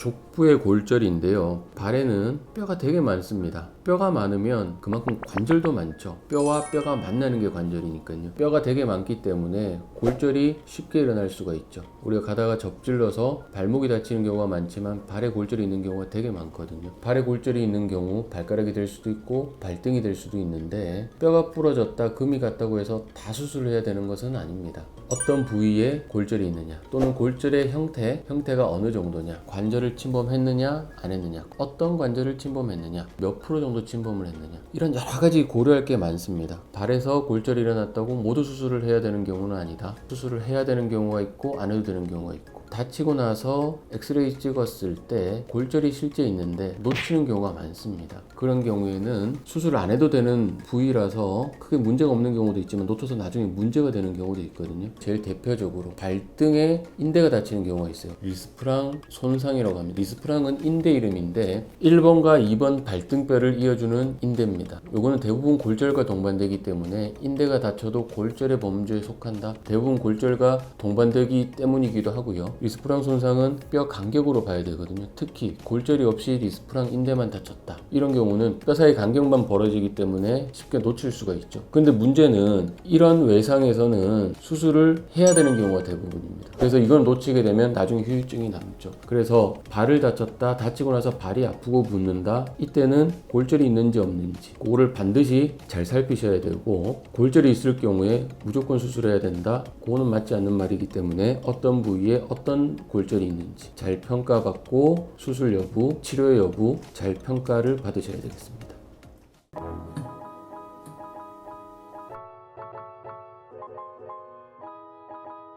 족부의 골절인데요. 발에는 뼈가 되게 많습니다. 뼈가 많으면 그만큼 관절도 많죠. 뼈와 뼈가 만나는 게 관절이니까요. 뼈가 되게 많기 때문에 골절이 쉽게 일어날 수가 있죠. 우리가 가다가 접질러서 발목이 다치는 경우가 많지만 발에 골절이 있는 경우가 되게 많거든요. 발에 골절이 있는 경우 발가락이 될 수도 있고 발등이 될 수도 있는데 뼈가 부러졌다, 금이 갔다고 해서 다 수술을 해야 되는 것은 아닙니다. 어떤 부위에 골절이 있느냐 또는 골절의 형태, 형태가 어느 정도냐 관절을 침범했느냐 안 했느냐 어떤 관절을 침범했느냐 몇 프로 정도 침범을 했느냐. 이런 여러 가지 고려할 게 많습니다. 발에서 골절이 일어났다고 모두 수술을 해야 되는 경우는 아니다. 수술을 해야 되는 경우가 있고 안 해도 되는 경우가 있고 다치고 나서 엑스레이 찍었을 때 골절이 실제 있는데 놓치는 경우가 많습니다. 그런 경우에는 수술을 안 해도 되는 부위라서 크게 문제가 없는 경우도 있지만 놓쳐서 나중에 문제가 되는 경우도 있거든요. 제일 대표적으로 발등에 인대가 다치는 경우가 있어요. 리스프랑 손상이라고 합니다. 리스프랑은 인대 이름인데 1번과 2번 발등뼈를 이어주는 인대입니다. 요거는 대부분 골절과 동반되기 때문에 인대가 다쳐도 골절의 범주에 속한다. 대부분 골절과 동반되기 때문이기도 하고요. 리스프랑 손상은 뼈 간격으로 봐야 되거든요. 특히 골절이 없이 리스프랑 인대만 다쳤다. 이런 경우는 뼈 사이 간격만 벌어지기 때문에 쉽게 놓칠 수가 있죠. 근데 문제는 이런 외상에서는 수술을 해야 되는 경우가 대부분입니다. 그래서 이걸 놓치게 되면 나중에 후유증이 남죠. 그래서 발을 다쳤다, 다치고 나서 발이 아프고 붓는다. 이때는 골절이 있는지 없는지 그거를 반드시 잘 살피셔야 되고 골절이 있을 경우에 무조건 수술해야 된다. 그거는 맞지 않는 말이기 때문에 어떤 부위에 어떤 골절이 있는지 잘 평가받고 수술 여부, 치료 여부 잘 평가를 받으셔야 되겠습니다.